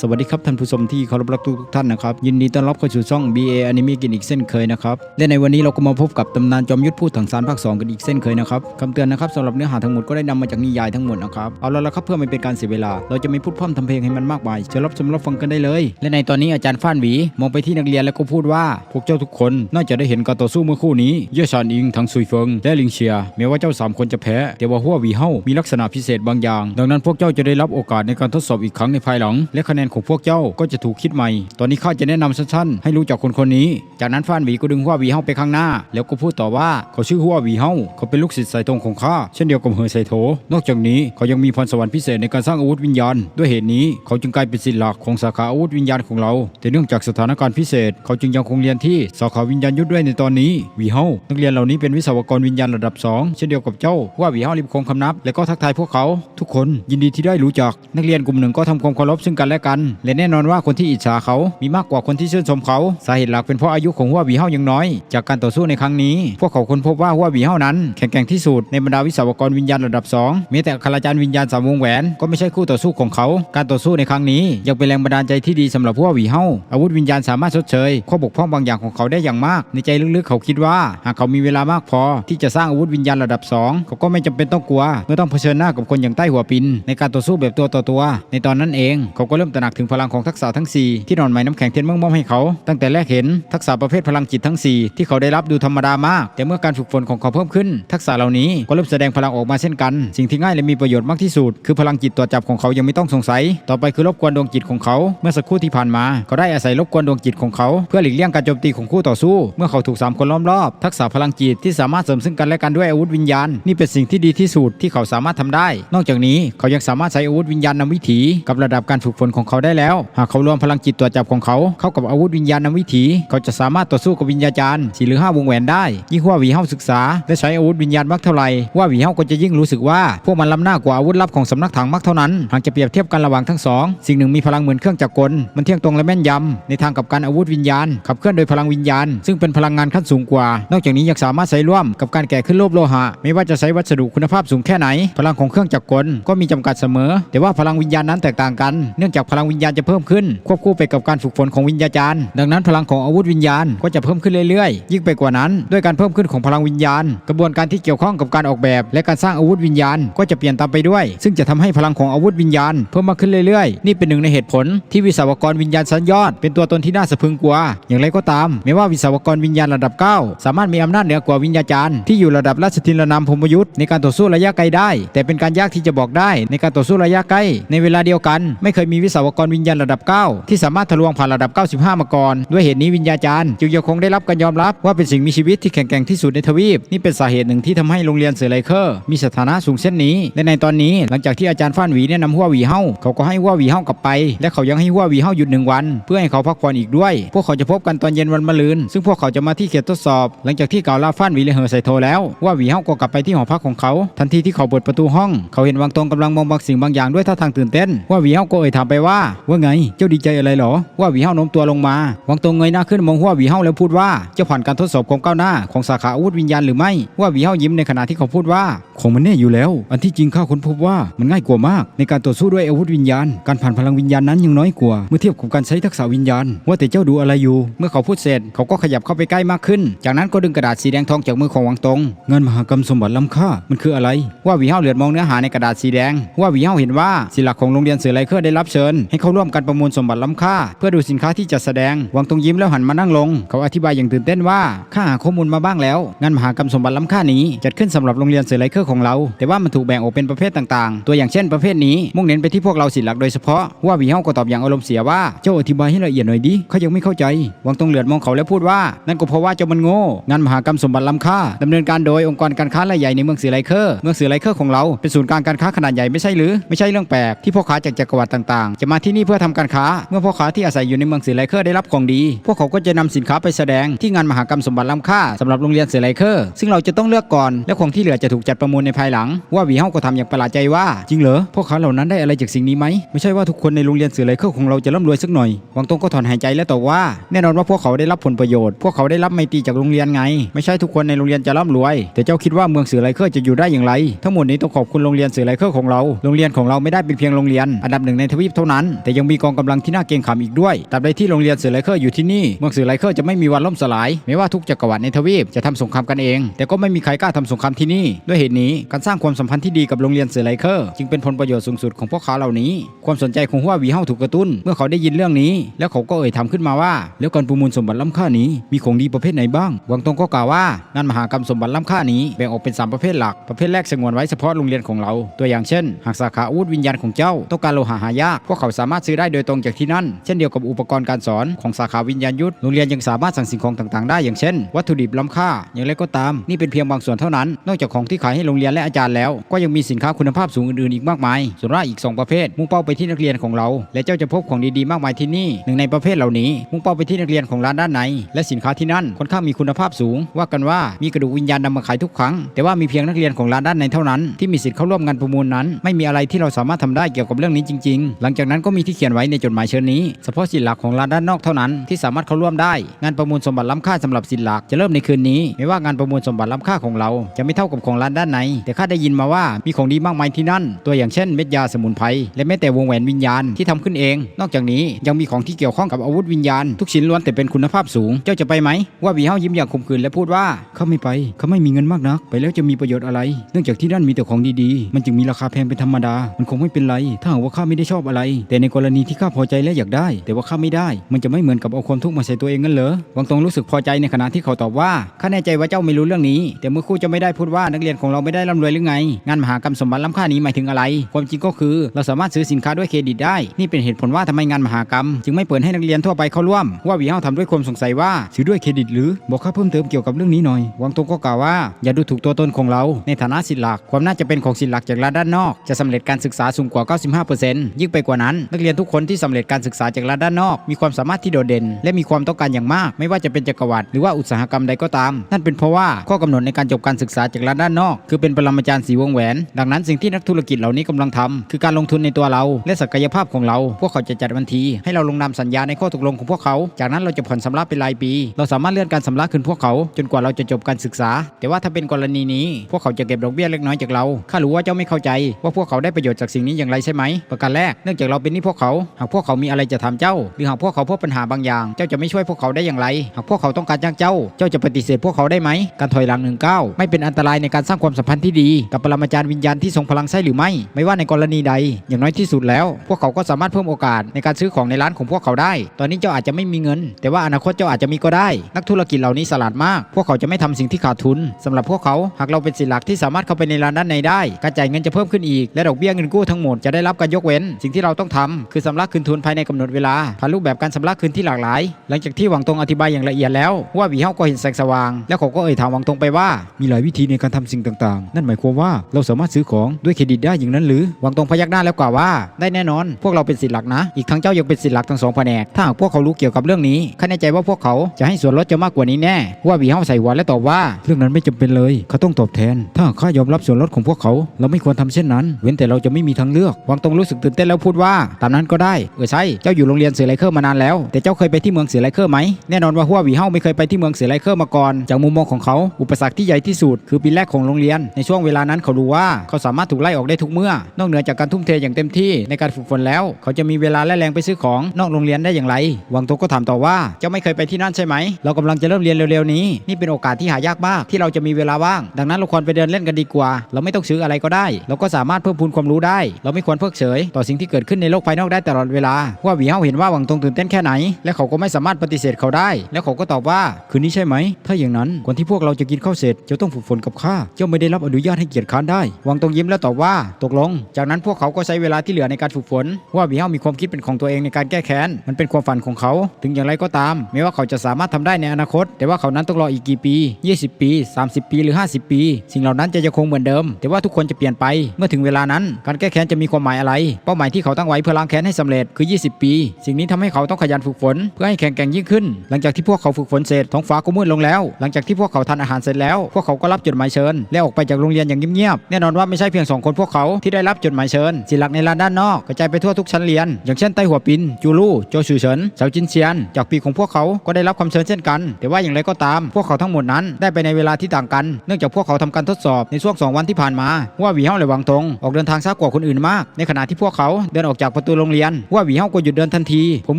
สวัสดีครับท่านผู้ชมที่เคารพรักทุกท่านนะครับ ยินดีต้อนรับเข้าสู่ช่อง BA Anime กินอีกเส้นเคยนะครับและในวันนี้เราก็มาพบกับตำนานจอมยุทธพูดถังสารภาค 2 กันอีกเส้นเคยนะครับคำเตือนนะครับสำหรับเนื้อหาทั้งหมดก็ได้นำมาจากนิยายทั้งหมดนะครับเอาละละครับเพื่อไม่เป็นการเสียเวลา เราจะไม่พูดพร่ำทำเพลงให้มันมากมายเชิญรับชมรับฟังกันได้เลย และในตอนนี้อาจารย์ฟ้านหวี มองไปที่นักเรียนแล้วก็พูดว่าพวกเจ้าทุกคนน่าจะได้เห็นการต่อสู้เมื่อคู่นี้เย่อชานอิงทั้งซุยเฟิงและลิงเชียแม้ว่าเจ้าสามคนจะแพ้แต่ว่าหัววีเฮามีลักษณะพิเศษบางอย่าง ดังนั้นพวกเจ้าจะได้รับโอกาสในการทดสอบอีกครั้งในภายหลังและคะแนนของพวกเจ้าก็จะถูกคิดใหม่ ตอนนี้ข้าจะแนะนำสั้นๆ ให้รู้จักคนคนนี้ จากนั้นฟ้านหวีก็ดึงหัวหวีเฮาไปข้างหน้า แล้วก็พูดต่อว่าเขาชื่อหัวหวีเฮาเขาเป็นลูกศิษย์สายตรงของข้าเช่นเดียวกับเฮอไซโถนอกจากนี้เขายังมีพรสวรรค์พิเศษในการสร้างอาวุธวิญญาณ ด้วยเหตุนี้เขาจึงกลายเป็นศิษย์หลักของสาขาอาวุธวิญญาณของเรา แต่เนื่องจากสถานการณ์พิเศษ เขาจึงยังคงเรียนที่สาขาวิญญาณยุทธด้วยในตอนนี้วีเฮานักเรียนเหล่านี้เป็นวิศวกรวิญญาณระดับสองเช่นเดียวกับเจ้าว่าวีเฮาริมคงคำนับ และก็ทักทายพวกเขา ทุกคนยินดีที่ได้รู้จักนักเรียนกลุ่มหนึ่งก็ทำความเคารพซึ่งกันและกันและแน่นอนว่าคนที่อิจฉาเขามีมากกว่าคนที่ชื่นชมเขาสาเหตุหลักเป็นเพราะอายุของหัววีเฮายังน้อย จากการต่อสู้ในครั้งนี้ พวกเขาค้นพบว่าหัววีเฮานั้นแข็งแกร่งที่สุดในบรรดาวิศวกรวิญญาณระดับสองม้แต่คาราจารย์วิญญาณสามวงแหวน ก็ไม่ใช่คู่ต่อสู้ของเขา การต่อสู้ในครั้งนี้ ยังเป็นแรงบันดาลใจที่ดีสำหรับหัววีเฮาอาวุธวิญญาณสามารถชดเชยข้อบกพร่องบางอย่างของเขาได้อย่างมาก ในใจลึกๆเขาคิดว่า หากเขามีเวลามากพอ ที่จะสร้างอาวุธวิญญาณระดับสองเขาก็ไม่จำเป็นต้องกลัวเมื่อต้องเผชิญหน้ากับคนอย่างใต้หัวปิน ในการต่อสู้แบบตัวต่อตัว ในตอนนั้นเองเขาก็เริ่มตระนักถึงพลังของทักษะทั้ง 4 ที่นอนไม้น้ำแข็งเทียนเมืองมอบให้เขา ตั้งแต่แรกเห็นทักษะประเภทพลังจิตทั้ง 4 ที่เขาได้รับดูธรรมดามาก แต่เมื่อการฝึกฝนของเขาเพิ่มขึ้น ทักษะเหล่านี้ก็เริ่มแสดงพลังออกมาเช่นกัน สิ่งที่ง่ายและมีประโยชน์มากที่สุด คือพลังจิตตัวจับของเขายังไม่ต้องสงสัย ต่อไปคือรบกวนดวงจิตของเขาเมื่อสักครู่ที่ผ่านมาเขาได้อาศัยรบกวนดวงจิตของเขาเพื่อหลีกเลี่ยงการโจมตีของคู่ต่อสู้ เมื่อเขาถูกสามคนล้อมรอบทักษะพลังจิตที่สามารถเสริมซึ่งกันและกันด้วยอาวุธวิญญาณ นี่เป็นสิ่งที่ดีที่สุดที่เขาสามารถทำได้ นอกจากนี้เขายังสามารถใช้อาวุธวิญญาณนำวิถีกับระดับการฝึกฝนของเขาได้แล้ว หากเขารวมพลังจิตตัวจับของเขาเข้ากับอาวุธวิญญาณนวิถี เขาจะสามารถต่อสู้กับวิญญาจารย์สี่หรือห้าวงแหวนได้ยิ่งว่าวีเฮาศึกษา และใช้อาวุธวิญญาณมากเท่าไหร่ว่าวีเฮาก็จะยิ่งรู้สึกว่า พวกมันล้ำหน้ากว่าอาวุธลับของสำนักถังมากเท่านั้นหากจะเปรียบเทียบกันระหว่างทั้งสองสิ่งหนึ่งมีพลังเหมือนเครื่องจักรกลมันเที่ยงตรงและแม่นยำในทางกับการอาวุธวิญญาณ ขับเคลื่อนโดยพลังวิญญาณ ซึ่งเป็นพลังงานขั้นสูงกว่า นอกจากนี้ยังสามารถใช้ร่วมกับการแก่ขึ้นโลภโลหะ ไม่ว่าจะใช้วัสดุคุณภาพสูงแค่ไหน พลังของเครื่องจักรกลก็มีจำกัดเสมอ แต่ว่าพลังวิญญาณนั้นแตกต่างกันเนื่องจากพลังวิญญาณจะเพิ่มขึ้น ควบคู่ไปกับการฝึกฝนของวิญญาจารย์ ดังนั้นพลังของอาวุธวิญญาณก็จะเพิ่มขึ้นเรื่อยๆ ยิ่งไปกว่านั้น ด้วยการเพิ่มขึ้นของพลังวิญญาณ กระบวนการที่เกี่ยวข้องกับการออกแบบ และการสร้างอาวุธวิญญาณก็จะเปลี่ยนตามไปด้วย ซึ่งจะทำให้พลังของอาวุธวิญญาณเพิ่มมากขึ้นเรื่อยๆ นี่เป็นหนึ่งในเหตุผลที่วิศวกรวิญญาณชั้นยอด เป็นตัวตนที่น่าสะพรึงกลัว อย่างไรก็ตามแม้ว่าวิศวกรวิญญาณระดับ 9 สามารถมีอำนาจเหนือกว่าวิญญาจารย์ที่อยู่ระดับราชทินรนามพมยุทธ์ในการต่อสู้ระยะไกลได้ แต่เป็นการยากที่จะบอกได้ในการต่อสู้ระยะใกล้ในเวลาเดียวกัน ไม่เคยมีวิศววกรวิญญาณระดับ 9 ที่สามารถทะลวงผ่านระดับ 95 มาก่อน ด้วยเหตุนี้วิญญาจารย์จึงยังคงได้รับการยอมรับว่าเป็นสิ่งมีชีวิตที่แข็งแกร่งที่สุดในทวีป นี่เป็นสาเหตุหนึ่งที่ทำให้โรงเรียนเสือไลเคอร์ มีสถานะสูงเช่นนี้ และในตอนนี้หลังจากที่อาจารย์ฟ้านหวีแนะนำหัวหวีเฮาเขาก็ให้หัวหวีเฮากลับไป และเขายังให้หัวหวีเฮาหยุดหนึ่งวัน เพื่อให้เขาพักผ่อนอีกด้วย พวกเขาจะพบกันตอนเย็นวันมะรืน ซึ่งพวกเขาจะมาที่เขตทดสอบ หลังจากที่กล่าวลาฟ้านหวีและเฮอใส่โทแล้วว่าหวีเฮาก็กลับไปที่หอพักของเขา ทันทีที่เขาเปิดประตูห้อง เขาเห็นวังตรงกำลังมองบางสิ่งบางอย่างด้วยท่าทางตื่นเต้นว่าหวีเฮาก็เอ่ยถามไปว่าว่าไง เจ้าดีใจอะไรหรอ ว่าหวีเฮาโน้มตัวลงมาวังตรงเงยหน้าขึ้นมองหัวหวีเฮาแล้วพูดว่าเจ้าผ่านการทดสอบความก้าวหน้าของสาขาอาวุธวิญญาณหรือไม่ ว่าหวีเฮายิ้มในขณะที่เขาพูดว่าของมันแน่อยู่แล้ว อันที่จริงข้าค้นพบว่ามันง่ายกว่ามาก ในการต่อสู้ด้วยอาวุธวิญญาณ การผ่านพลังวิญญาณนั้นยังน้อยกว่า เมื่อเทียบกับการใช้ทักษะวิญญาณ ว่าแต่เจ้าดูอะไรอยู่ เมื่อเขาพูดเสร็จ เขาก็ขยับเข้าไปใกล้มากขึ้น จากนั้นก็ดึงกระดาษสีแดงทองจากมือของวังตรงเงินมหากรรมสมบัติล้ำค่ามันคืออะไร ว่าวีเฮาเหลือบมองเนื้อหาในกระดาษสีแดง ว่าวีเฮาเห็นว่าศิลาของโรงเรียนเสือไลเคอร์ได้รับเชิญให้เข้าร่วมการประมูลสมบัติล้ำค่า เพื่อดูสินค้าที่จัดแสดงวังตรงยิ้มแล้วหันมานั่งลง เขาอธิบายอย่างตื่นเต้นว่าข้าหาข้อมูลมาบ้างแล้ว งานมหากรรมสมบัติล้ำค่านี้จัดขึ้นสำหรับโรงเรียนเสือไลเคอร์ของเรา แต่ว่ามันถูกแบ่งออกเป็นประเภทต่างๆ ตัวอย่างเช่นประเภทนี้มุ่งเน้นไปที่พวกเราศิลป์หลักโดยเฉพาะว่าวีเฮาก็ตอบอย่างอารมณ์เสียว่าเจ้าอธิบายให้ละเอียดหน่อยดิเขายังไม่เข้าใจวังตรงเหลือดมองเขาแล้วพูดว่า นั่นก็เพราะว่าเจ้ามันโง่งานมหากรรมสมบัติล้ำค่าดำเนินการโดยองค์กรการค้ารายใหญ่ในเมืองเสือไลเคอร์เมืองเสือไลเคอร์ของเราเป็นศูนย์กลางการค้าขนาดใหญ่ไม่ใช่หรือไม่ใช่เรื่องแปลกที่พ่อค้าจากจักรวรรดิต่างๆจะมาาที่นี่เพื่อทำการค้า เมื่อพ่อค้าที่อาศัยอยู่ในเมืองเสือไลเคอร์ได้รับของดี พวกเขาก็จะนำสินค้าไปแสดงที่งานมหากรรมสมบัติล้ำค่าสำหรับโรงเรียนเสือไลเคอร์ ซึ่งเราจะต้องเลือกก่อน และของที่เหลือจะถูกจัดประมูลในภายหลัง ว่าวีเฮาก็ทำอย่างประหลาดใจว่าจริงเหรอพวกเขาเหล่านั้นได้อะไรจากสิ่งนี้ไหมไม่ใช่ว่าทุกคนในโรงเรียนเสือไลเคอร์ของเราจะร่ำรวยสักหน่อยวังตงก็ถอนหายใจและตอบว่าแน่นอนว่าพวกเขาได้รับผลประโยชน์ พวกเขาได้รับไมตรีจากโรงเรียนไง ไม่ใช่ทุกคนในโรงเรียนจะร่ำรวย แต่เจ้าคิดว่าเมืองเสือไลเคอร์จะอยู่ได้อย่างไร ทั้งหมดนี้ต้องขอบคุณโรงเรียนสือไลเคอร์ของเรา โรงเรียนของเราไม่ได้เป็นเพียงโรงเรียน อันดับหนึ่งในทวีปเท่านั้นนั้น แต่ยังมีกองกำลังที่น่าเกรงขามอีกด้วยตราบใดที่โรงเรียนเสือไลเคอร์อยู่ที่นี่เมืองเสือไลเคอร์จะไม่มีวันล่มสลายไม่ว่าทุกจักรวรรดิในทวีปจะทำสงครามกันเอง แต่ก็ไม่มีใครกล้าทำสงครามที่นี่ ด้วยเหตุนี้การสร้างความสัมพันธ์ที่ดีกับโรงเรียนเสือไลเคอร์จึงเป็นผลประโยชน์สูงสุดของพวกเขาเหล่านี้ ความสนใจของหัววีเฮาถูกกระตุ้น เมื่อเขาได้ยินเรื่องนี้ แล้วเขาก็เอ่ยถามขึ้นมาว่า แล้วการประมูลสมบัติล้ำค่านี้มีของดีประเภทไหนบ้างหวังตงก็กล่าวว่างานมหากรรมสมบัติล้ำค่านี้แบ่งออกเป็นสามประเภทหลักประเภทแรกสงวนไว้เฉพาะโรงเรียนของเรา ตัวอย่างเช่น หากสาขาอาวุธวิญญาณของเจ้าต้องการโลหะหายากพวกเขาสามารถซื้อได้โดยตรงจากที่นั่น เช่นเดียวกับอุปกรณ์การสอนของสาขาวิญญาณยุทธโรงเรียนยังสามารถสั่งสิ่งของต่างๆ ได้อย่างเช่น วัตถุดิบล้ำค่า อย่างไรก็ตาม นี่เป็นเพียงบางส่วนเท่านั้น นอกจากของที่ขายให้โรงเรียนและอาจารย์แล้ว ก็ยังมีสินค้าคุณภาพสูงอื่นๆอีกมากมาย ส่วนราอีก 2 ประเภท มุ่งเป้าไปที่นักเรียนของเรา และเจ้าจะพบของดีๆมากมายที่นี่ หนึ่งในประเภทเหล่านี้ มุ่งเป้าไปที่นักเรียนของร้านด้านใน และสินค้าที่นั่นค่อนข้างมีคุณภาพสูง ว่ากันว่ามีกระดูกวิญญาณนำมาขายทุกครั้ง แต่ว่ามีเพียงนักเรียนของร้านด้านในเท่านั้นที่มีสิทธิ์เข้าร่วมงานประมูลนั้น ไม่มีอะไรที่เราสามารถทำได้เกี่ยวกับเรื่องนี้จริง ๆ หลังจากนั้นั้นก็มีที่เขียนไว้ในจดหมายเชิญนี้เฉพาะสิทธิหลักของร้านด้านนอกเท่านั้นที่สามารถเข้าร่วมได้ งานประมูลสมบัติล้ำค่าสำหรับสิทธิหลักจะเริ่มในคืนนี้ ไม่ว่างานประมูลสมบัติล้ำค่าของเรา จะไม่เท่ากับของร้านด้านในแต่ข้าได้ยินมาว่ามีของดีมากมายที่นั่น ตัวอย่างเช่นเม็ดยาสมุนไพรและแม้แต่วงแหวนวิญญาณที่ทำขึ้นเอง นอกจากนี้ยังมีของที่เกี่ยวข้องกับอาวุธวิญญาณ ทุกชิ้นล้วนแต่เป็นคุณภาพสูง เจ้าจะไปไหมว่าวีเฮายิ้มอย่างขมขื่นและพูดว่าเขาไม่ไปเขาไม่มีเงินมากนัก ไปแล้วจะมีประโยชน์อะไร เนื่องจากที่นั่นมีแต่ของดีๆ มันจึงมีราคาแพงเป็นธรรมดา มันคงไม่เป็นไร ถ้าหากว่าข้าไม่ได้ชอบอะไรแต่ในกรณีที่ข้าพอใจและอยากได้ แต่ว่าข้าไม่ได้ มันจะไม่เหมือนกับเอาความทุกข์มาใส่ตัวเองงั้นเหรอวังตรงรู้สึกพอใจในขณะที่เขาตอบว่าข้าแน่ใจว่าเจ้าไม่รู้เรื่องนี้ แต่เมื่อครู่จะไม่ได้พูดว่านักเรียนของเราไม่ได้ร่ำรวยหรือไง งานมหากรรมสมบัติล้ำค่านี้หมายถึงอะไร ความจริงก็คือเราสามารถซื้อสินค้าด้วยเครดิตได้ นี่เป็นเหตุผลว่าทำไมงานมหากรรม จึงไม่เปิดให้นักเรียนทั่วไปเข้าร่วม ว่าวีเฮาทำด้วยความสงสัยว่าซื้อด้วยเครดิตหรือบอกข้าเพิ่มเติมเกี่ยวกับเรื่องนี้หน่อยวังตรงก็กล่าวว่าอย่าดูถูกตัวตนของเรา ในฐานะสิทธิหลัก ความน่าจะเป็นของสิทธิหลักจากร้านด้านนอก จะสำเร็จการศึกษาสูงกว่า 95%ยิ่งไปกว่านั้นนักเรียนทุกคนที่สำเร็จการศึกษาจากร้าด้านนอก มีความสามารถที่โดดเด่น และมีความต้องการอย่างมาก ไม่ว่าจะเป็นจักรวรรดิหรือว่าอุตสาหกรรมใดก็ตาม นั่นเป็นเพราะว่าข้อกำหนดในการจบการศึกษาจากร้าด้านนอก คือเป็นปรมาจารย์สีวงแหวน ดังนั้นสิ่งที่นักธุรกิจเหล่านี้กำลังทำคือการลงทุนในตัวเรา และศักยภาพของเรา พวกเขาจะจัดวันที ให้เราลงนามสัญญาในข้อตกลงของพวกเขา จากนั้นเราจะผ่อนชำระเป็นรายปี เราสามารถเลื่อนการชำระคืนพวกเขา จนกว่าเราจะจบการศึกษา แต่ว่าถ้าเป็นกรณีนี้ พวกเขาจะเก็บดอกเบี้ยเล็กน้อยจากเราข้ารู้ว่าเจ้าไม่เข้าใจ ว่าพวกเขาได้ประโยชน์จากสิ่งนี้อย่างไรใช่ไหมประการแรกเนื่องจากเราเป็นหนี้พวกเขา หากพวกเขามีอะไรจะถามเจ้า หรือหากพวกเขาพบปัญหาบางอย่าง เจ้าจะไม่ช่วยพวกเขาได้อย่างไร หากพวกเขาต้องการจ้างเจ้า เจ้าจะปฏิเสธพวกเขาได้ไหม การถอยหลังหนึ่งก้าวไม่เป็นอันตรายในการสร้างความสัมพันธ์ที่ดี กับปรมาจารย์วิญญาณที่ทรงพลังใช่หรือไม่ ไม่ว่าในกรณีใด อย่างน้อยที่สุดแล้ว พวกเขาก็สามารถเพิ่มโอกาสในการซื้อของในร้านของพวกเขาได้ ตอนนี้เจ้าอาจจะไม่มีเงิน แต่ว่าอนาคตเจ้าอาจจะมีก็ได้ นักธุรกิจเหล่านี้สลาดมาก พวกเขาจะไม่ทำสิ่งที่ขาดทุนสำหรับพวกเขาหากเราเป็นสินหลักที่สามารถเข้าไปในร้านด้านในได้การจ่ายเงินจะเพิ่มขึ้นอีกและดอกเบี้ยเงินกู้ทั้งหมดจะได้รับการยกเว้น สิ่งที่เราต้องทำคือชำระคืนทุนภายในกำหนดเวลาผ่านรูปแบบการชำระคืนที่หลากหลาย หลังจากที่หวังตรงอธิบายอย่างละเอียดแล้ว ว่าหวีเฮาก็เห็นแสงสว่าง แล้วเขาก็เอ่ยถามหวังตรงไปว่า มีหลายวิธีในการทำสิ่งต่างๆ นั่นหมายความว่าเราสามารถซื้อของด้วยเครดิตได้อย่างนั้นหรือหวังตรงพยักหน้าแล้วกล่าวว่า ได้แน่นอน พวกเราเป็นสิทธิ์หลักนะ อีกทั้งเจ้ายังเป็นสิทธิ์หลักทั้งสองแผนกถ้าหากพวกเขารู้เกี่ยวกับเรื่องนี้ข้าแน่ใจว่าพวกเขาจะให้ส่วนลดจะมากกว่านี้แน่ว่าหวีเฮาใส่หัวและตอบว่า เรื่องนั้นไม่จำเป็นเลยเขาต้องตอบแทน ถ้าข้ายอมรับส่วนลดของพวกเขา เราไม่ควรทำเช่นนั้น เว้นแต่เราจะไม่มีทางเลือกหวังตรงรู้สึกตื่นเต้นแล้วพูดว่าตามนั้นก็ได้เออใช่เจ้าอยู่โรงเรียนเสือไลเคอร์มานานแล้ว แต่เจ้าเคยไปที่เมืองเสือไลเคอร์ไหมแน่นอนว่าหัวหวีเฮาไม่เคยไปที่เมืองเสือไลเคอร์มาก่อนจากมุมมองของเขา อุปสรรคที่ใหญ่ที่สุดคือปีแรกของโรงเรียน ในช่วงเวลานั้นเขารู้ว่าเขาสามารถถูกไล่ออกได้ทุกเมื่อ นอกเหนือจากการทุ่มเทอย่างเต็มที่ในการฝึกฝนแล้ว เขาจะมีเวลาและแรงไปซื้อของนอกโรงเรียนได้อย่างไรวังตก็ถามต่อว่าเจ้าไม่เคยไปที่นั่นใช่ไหม เรากำลังจะเริ่มเรียนเร็วๆนี้นี่เป็นโอกาสที่หายากมากที่เราจะมีเวลาว่าง ดังนั้นเราควรไปเดินเล่นกันดีกว่า เราไม่ต้องซื้ออะไรก็ได้ เราก็สามารถเพิ่มพูนความรู้ได้ เราไม่ควรเพิกเฉยต่อสิ่งที่เกิดขึ้นในโลลกภายนอกได้ตลอดเวลา ว่าหวีเฮาเห็นว่าหวังตรงตื่นเต้นแค่ไหน และเขาก็ไม่สามารถปฏิเสธเขาได้ แล้วเขาก็ตอบว่าคืนนี้ใช่ไหม ถ้าอย่างนั้นก่อนที่พวกเราจะกินข้าวเสร็จจะต้องฝึกฝนกับข้าเจ้าไม่ได้รับอนุญาตให้เกียรติค้านได้หวังตรงยิ้มแล้วตอบว่าตกลง จากนั้นพวกเขาก็ใช้เวลาที่เหลือในการฝึกฝน ว่าหวีเฮามีความคิดเป็นของตัวเองในการแก้แค้นมันเป็นความฝันของเขา ถึงอย่างไรก็ตามไม่ว่าเขาจะสามารถทำได้ในอนาคต แต่ว่าเขานั้นต้องรออีกกี่ปี 20 ปี 30 ปีหรือ 50 ปี สิ่งเหล่านั้นจะยังคงเหมือนเดิม แต่ว่าทุกคนจะเปลี่ยนไป เมื่อถึงเวลานั้น การแก้แค้นจะมีความหมายอะไร เป้าหมายที่เขาตั้งไว้พื่อล้างแค้นให้สำเร็จคือ 20 ปี สิ่งนี้ทำให้เขาต้องขยันฝึกฝน เพื่อให้แข็งแกร่งยิ่งขึ้น หลังจากที่พวกเขาฝึกฝนเสร็จท้องฟ้าก็มืดลงแล้ว หลังจากที่พวกเขาทานอาหารเสร็จแล้ว พวกเขาก็รับจดหมายเชิญ และออกไปจากโรงเรียนอย่างเงียบๆแน่นอนว่าไม่ใช่เพียงสองคนพวกเขาที่ได้รับจดหมายเชิญสิหลักในลานด้านนอกกระจายไปทั่วทุกชั้นเรียน อย่างเช่นไต้หัวปินจูลู่โจชูเฉินเฉาจินเซียน จากปีของพวกเขาก็ได้รับคำเชิญเช่นกัน แต่ว่าอย่างไรก็ตาม พวกเขาทั้งหมดนั้นได้ไปในเวลาที่ต่างกัน เนื่องจากพวกเขาทำการทดสอบในช่วงสองวันที่ผ่านมาว่าวีเฮาและวังตงออกเดินทางช้ากว่าคนอื่นมาก ในขณะที่พวกเขาเดินออกจากประตูโรงเรียนว่าวีเฮาก็หยุดเดินทันที ผมเ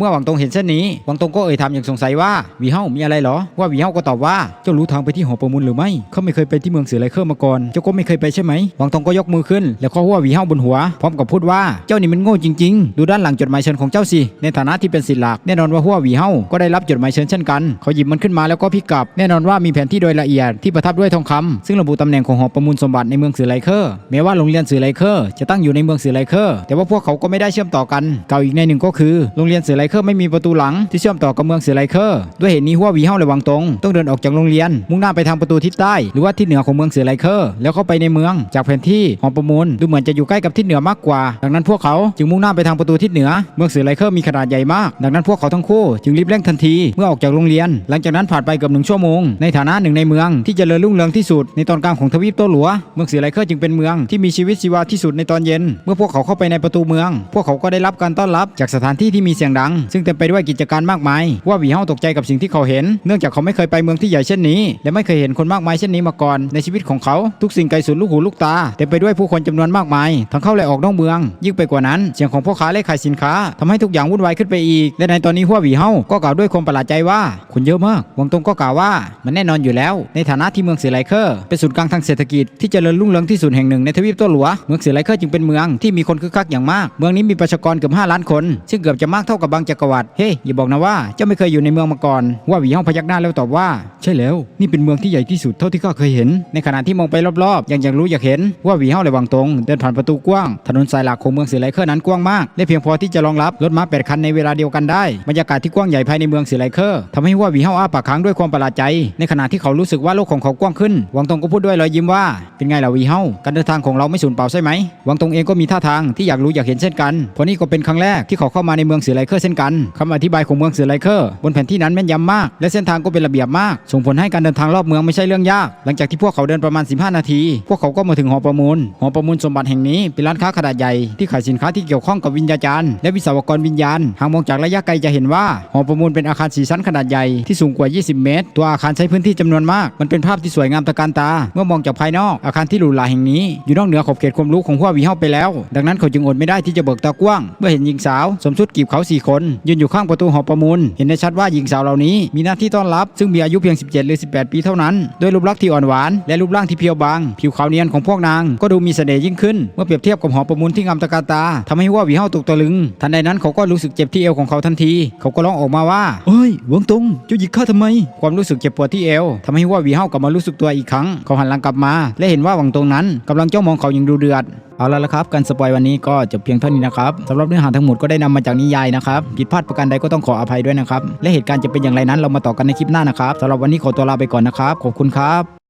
มื่อหวังตรงเห็นเช่นนี้หวังตรงก็เอ่ยถามอย่างสงสัยว่าวีเฮามีอะไรเหรอว่าวีเฮาก็ตอบว่าเจ้ารู้ทางไปที่หอประมูลหรือไม่เขาไม่เคยไปที่เมืองเสือไรเคอร์มาก่อนเจ้าก็ไม่เคยไปใช่ไหมหวังตรงก็ยกมือขึ้น แล้วก็ว่าวีเฮาบนหัว พร้อมกับพูดว่าเจ้านี่มันโง่จริง ๆ ดูด้านหลังจดหมายเชิญของเจ้าสิในฐานะที่เป็นศิษย์หลักแน่นอนว่าหัววีเฮาก็ได้รับจดหมายเชิญเช่นกันเขาหยิบมันขึ้นมาแล้วก็พิกกลับแน่นอนว่ามีแผนที่โดยละเอียดที่ประทับด้วยทองคำซึ่งระบุตำแหน่งของหอประมูลสมบัติในเมืองสือไรเคอร์แม้ว่าโรงเรียนสือไรเคอร์จะตั้งอยู่ในเมืองสือไรเคอร์แต่ว่าพวกเขาก็ไม่ได้เชื่อมต่อกันเก่าอีกในหนึ่งก็คือโรงเรียนสือไรเคอร์ไม่มีประตูหลังที่เชื่อมต่อกับเมืองสือไรเคอร์ด้วยเหตุนี้หัววีเฮาเลยวังตรง ต้องเดินออกจากโรงเรียน มุ่งหน้าไปทางประตูทิศใต้ หรือว่าทิศเหนือของเมืองสือไรเคอร์แล้วเข้าไปในเมืองจากแผนที่หองประมูลดูเหมือนจะอยู่ใกล้กับทิศเหนือมากกว่า ดังนั้นพวกเขาจึงมุ่งหน้าไปทางประตูทิศเหนือ เมืองสือไรเคอร์มีขนาดใหญ่มาก ดังนั้นพวกเขาทั้งคู่จึงรีบเร่งทันทีเมื่อออกจากโรงเรียน หลังจากนั้นผ่านไปเกือบหนึ่งชั่วโมงในฐานะหนึ่งในเมืองที่เจริญรุ่งเรืองที่สุดในตอนกลางของทวีปโตหลัว เมืองสือไรเคอร์จึงเป็นเมืองที่มีชีวิตชีวาที่สุดในตอนเย็น เมื่อพวกเขาเข้าไปในประตูเมือง พวกเขาก็ได้รับการต้อนรับจากสถานที่ที่มีเสียงดัง ซึ่งเต็มไปด้วยกิจการมากมาย ว่าวีเฮาตกใจกับสิ่งที่เขาเห็น เนื่องจากเขาไม่เคยไปเมืองที่ใหญ่เช่นนี้ และไม่เคยเห็นคนมากมายเช่นนี้มาก่อน ในชีวิตของเขาทุกสิ่งไกลสุดลูกหูลูกตาเต็มไปด้วยผู้คนจำนวนมากมาย ทั้งเข้าและออกนอกเมือง ยิ่งไปกว่านั้น เสียงของพ่อค้าและขายสินค้าทำให้ทุกอย่างวุ่นวายขึ้นไปอีก และในตอนนี้หัววีเฮาก็กล่าวด้วยความประหลาดใจว่าคนเยอะมากวงตงก็กล่าวว่ามันแน่นอนอยู่แล้ว ในฐานะที่เมืองเสือไลเคอร์เป็นศูนย์กลางทางเศรษฐกิจที่เจริญรุ่งเรืองที่สุดแห่งหนึ่งในทวีปโต้หลวเมืองเสือไลเคอร์จึงเป็นเมืองที่มีคนคึกคักอย่างมาก เมืองนี้มีประชากรเกือบ5ล้านคน ซึ่งเกือบจะมากเท่ากับบางจักรวรรดิเฮ้ยอย่าบอกนะว่าเจ้าไม่เคยอยู่ในเมืองมาก่อน ว่าหวีเฮาพยักหน้าแล้วตอบว่า ใช่แล้ว นี่เป็นเมืองที่ใหญ่ที่สุดเท่าที่ข้าเคยเห็น ในขณะที่มองไปรอบๆยังอยากรู้อยากเห็นว่าหวีเฮาเลยวางตรง เดินผ่านประตูกว้าง ถนนสายหลักของเมืองเสือไลเคอร์นั้นกว้างมากและเพียงพอที่จะรองรับรถม้าแปดคันในเวลาเดียวกันได้บรรยากาศที่กว้างใหญ่ภายในเมืองเสือไลเคอร์ทำให้ว่าหวีเฮาอ้าปากค้างด้วยความประหลาดใจ ในขณะที่เขารู้สึกว่าโลกของเขากว้างขึ้นวังตรงก็พูดด้วยรอยยิ้มว่าเป็นไงล่ะวีเฮาการเดินทางของเราไม่สูญเปล่าใช่ไหมวังตรงเองก็มีท่าทางที่อยากรู้อยากเห็นเช่นกันเพราะนี่ก็เป็นครั้งแรกที่เขาเข้ามาในเมืองเสือไลเคอร์เช่นกันคำอธิบายของเมืองเสือไลเคอร์บนแผนที่นั้นแม่นยำมาก และเส้นทางก็เป็นระเบียบมาก ส่งผลให้การเดินทางรอบเมืองไม่ใช่เรื่องยาก หลังจากที่พวกเขาเดินประมาณ 15 นาที พวกเขาก็มาถึงหอประมูล หอประมูลสมบัติแห่งนี้เป็นร้านค้าขนาดใหญ่ที่ขายสินค้าที่เกี่ยวข้องกับวิญญาจารย์และวิศวกรวิญญาณ หากมองจากระยะไกลจะเห็นว่าหอประมูลเป็นอาคารสีชั้นขนาดใหญ่ที่สูงกว่า 20 เมตร ตัวอาคารใช้พื้นที่จำนวนมาก มันเป็นภาพที่สวยงามตะการตา เมื่อมองจากภายนอกอาคารที่หรูหราแห่งนี้ อยู่นอกเหนือขอบเขตความรู้ของพวกวีเฮาไปแล้ว ดังนั้นเขาจึงอดไม่ได้ที่จะเบิกตากว้าง เมื่อเห็นหญิงสาวสวมชุดกีบเขาวสี่คนยืนอยู่ข้างประตูหอประมูล เห็นได้ชัดว่าหญิงสาวเหล่านี้ มีหน้าที่ต้อนรับซึ่งมีอายุเพียง 17 หรือ 18 ปีเท่านั้น ด้วยรูปลักษณ์ที่อ่อนหวาน และรูปร่างที่เพียวบาง ผิวขาวเนียนของพวกนาง ก็ดูมีเสน่ห์ยิ่งขึ้น เมื่อเปรียบเทียบกับหอประมูลที่งามตะการตาทำให้ว่าวีเฮาตกตะลึง ทันใดนั้นเขาก็รู้สึกเจ็บที่เอวของเขาทันที เขาก็ร้องออกมาว่าเฮ้ยหวงตงเจ้าหยิกข้าทำไม ความรู้สึกเจ็บปวดที่เอวทำให้ว่าวีเฮากลับมารู้สึกตัวอีกครั้ง เขาหันหลังกลับมา และเห็นว่าหวังตงนั้นกำลังจ้องมองเขาอย่างดูเดือด เอาละละครับ การสปอยวันนี้ก็จบเพียงเท่านี้นะครับสำหรับเนื้อหาทั้งหมดก็ได้นำมาจากนิยายนะครับผิดพลาดประการใดก็ต้องขออภัยด้วยนะครับและเหตุการณ์จะเป็นอย่างไรนั้นเรามาต่อกันในคลิปหน้านะครับสำหรับวันนี้ขอตัวลาไปก่อนนะครับขอบคุณครับ